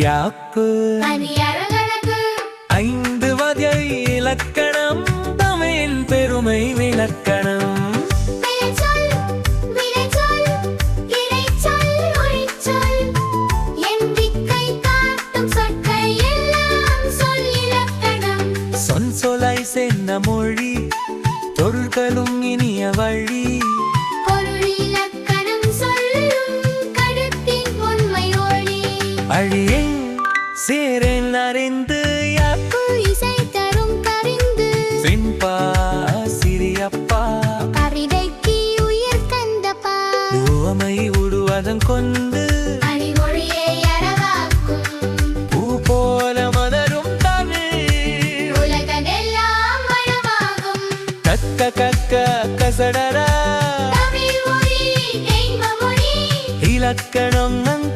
யாப்பு ஐந்து வகை இலக்கணம் தமிழின் பெருமை விளக்கணம். சொலை சென்ன மொழி பொருட்களும் இனிய வழி. அழியே சேரேன் அறிந்து யாப்பு இசை தரும் கரிந்து. சின்பா சிறியப்பா. கரிடைக்கு உயிர் தந்தப்பா. உவமை உடுவதன் கொண்டு கசடரா. இலக்கணம் நங்க